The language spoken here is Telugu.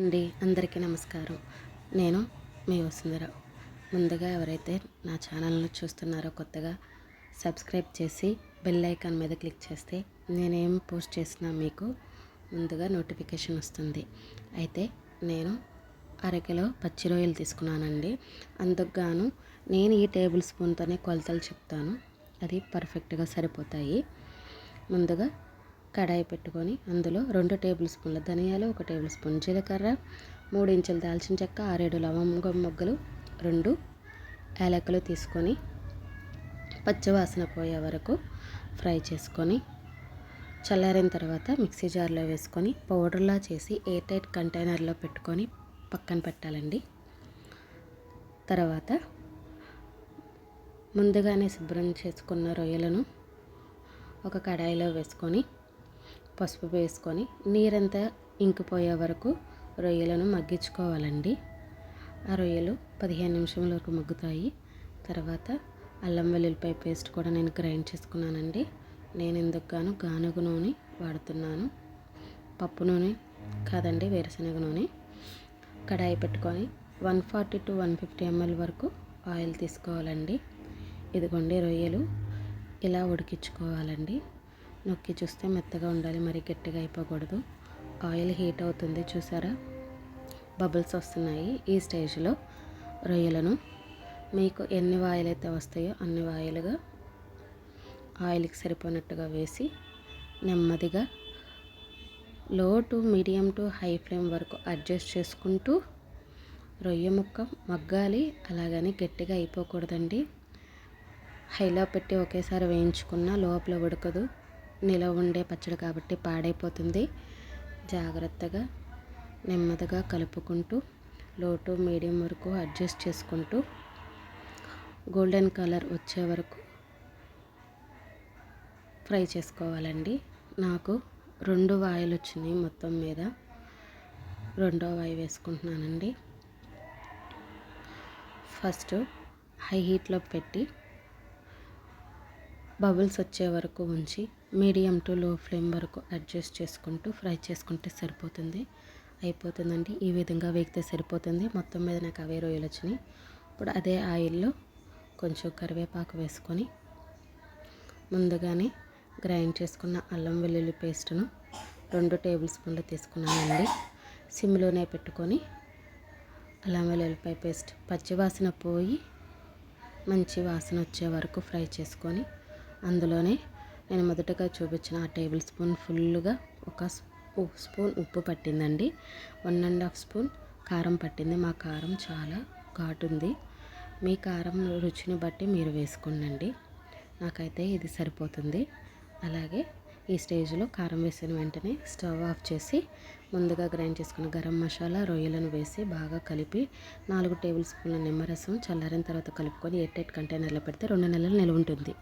అండి. అందరికీ నమస్కారం. నేను మీ వసుంధర. ముందుగా ఎవరైతే నా ఛానల్ను చూస్తున్నారో కొత్తగా సబ్స్క్రైబ్ చేసి బెల్ ఐకాన్ మీద క్లిక్ చేస్తే నేనేం పోస్ట్ చేసినా మీకు ముందుగా నోటిఫికేషన్ వస్తుంది. అయితే నేను అరకిలో పచ్చి రొయ్యలు తీసుకున్నానండి. అందుకు నేను ఈ టేబుల్ స్పూన్తోనే కొలతలు చెప్తాను. అది పర్ఫెక్ట్గా సరిపోతాయి. ముందుగా కడాయి పెట్టుకొని అందులో రెండు టేబుల్ స్పూన్ల ధనియాలు ఒక టేబుల్ స్పూన్ జీలకర్ర మూడు ఇంచులు దాల్చిన చెక్క ఆరేడు లవంగం మొగ్గలు రెండు యాలకులు తీసుకొని పచ్చివాసన పోయే వరకు ఫ్రై చేసుకొని చల్లారిన తర్వాత మిక్సీ జార్లో వేసుకొని పౌడర్లా చేసి ఎయిర్ టైట్ కంటైనర్లో పెట్టుకొని పక్కన పెట్టాలండి. తర్వాత ముందుగానే శుభ్రం చేసుకున్న రొయ్యలను ఒక కడాయిలో వేసుకొని పసుపు వేసుకొని నీరంతా ఇంకిపోయే వరకు రొయ్యలను మగ్గించుకోవాలండి. ఆ రొయ్యలు పదిహేను నిమిషముల వరకు మగ్గుతాయి. తర్వాత అల్లం వెల్లుల్లిపాయ పేస్ట్ కూడా నేను గ్రైండ్ చేసుకున్నానండి. నేను ఇందుకు గాను గానుగ నూనె వాడుతున్నాను. పప్పు నూనె కాదండి వేరుశనగ నూనె. కడాయి పెట్టుకొని one forty to one fifty ML వరకు ఆయిల్ తీసుకోవాలండి. ఇదిగోండి రొయ్యలు. ఇలా ఉడికించుకోవాలండి. నొక్కి చూస్తే మెత్తగా ఉండాలి మరి గట్టిగా అయిపోకూడదు. ఆయిల్ హీట్ అవుతుంది చూసారా? బబుల్స్ వస్తున్నాయి ఈ స్టేజ్లో రొయ్యలను. మీకు ఎన్ని వాయిల్ అయితే వస్తాయో అన్ని వాయిలుగా ఆయిల్కి సరిపోయినట్టుగా వేసి నెమ్మదిగా low to medium to high flame వరకు అడ్జస్ట్ చేసుకుంటూ రొయ్య ముక్క మగ్గాలి అలాగని గట్టిగా అయిపోకూడదండి. హైలో పెట్టి ఒకేసారి వేయించుకున్న లోపల ఉడకదు. నిలవ ఉండే పచ్చడి కాబట్టి పాడైపోతుంది. జాగ్రత్తగా నెమ్మదిగా కలుపుకుంటూ లోటు మీడియం వరకు అడ్జస్ట్ చేసుకుంటూ గోల్డెన్ కలర్ వచ్చే వరకు ఫ్రై చేసుకోవాలండి. నాకు రెండు వాయిలు వచ్చినాయి మొత్తం మీద. రెండో వాయి వేసుకుంటున్నానండి. ఫస్ట్ హై హీట్లో పెట్టి బబుల్స్ వచ్చే వరకు ఉంచి మీడియం టు లో ఫ్లేమ్ వరకు అడ్జస్ట్ చేసుకుంటూ ఫ్రై చేసుకుంటే సరిపోతుంది. అయిపోతుందండి. ఈ విధంగా వేగితే సరిపోతుంది. మొత్తం మీద నాకు అవే రొయ్యలు వచ్చినాయి. ఇప్పుడు అదే ఆయిల్లో కొంచెం కరివేపాకు వేసుకొని ముందుగానే గ్రైండ్ చేసుకున్న అల్లం వెల్లుల్లి పేస్ట్ను రెండు టేబుల్ స్పూన్లు తీసుకున్నానండి. సిమ్లోనే పెట్టుకొని అల్లం వెల్లుల్లిపాయ పేస్ట్ పచ్చివాసన పోయి మంచి వాసన వచ్చే వరకు ఫ్రై చేసుకొని అందులోనే నేను మొదటగా చూపించిన ఆ టేబుల్ స్పూన్ ఫుల్గా ఒక స్పూన్ ఉప్పు పట్టిందండి. వన్ అండ్ హాఫ్ స్పూన్ కారం పట్టింది. మా కారం చాలా ఘాటుంది. మీ కారం రుచిని బట్టి మీరు వేసుకోండి నాకైతే ఇది సరిపోతుంది. అలాగే ఈ స్టేజ్లో కారం వేసిన వెంటనే స్టవ్ ఆఫ్ చేసి ముందుగా గ్రైండ్ చేసుకున్న గరం మసాలా రొయ్యలను వేసి బాగా కలిపి నాలుగు టేబుల్ స్పూన్ల నిమ్మరసం చల్లారిన తర్వాత కలుపుకొని ఎయిట్ ఎయిట్ కంటైనర్లో పెడితే రెండు నెలలు నిలువ ఉంటుంది.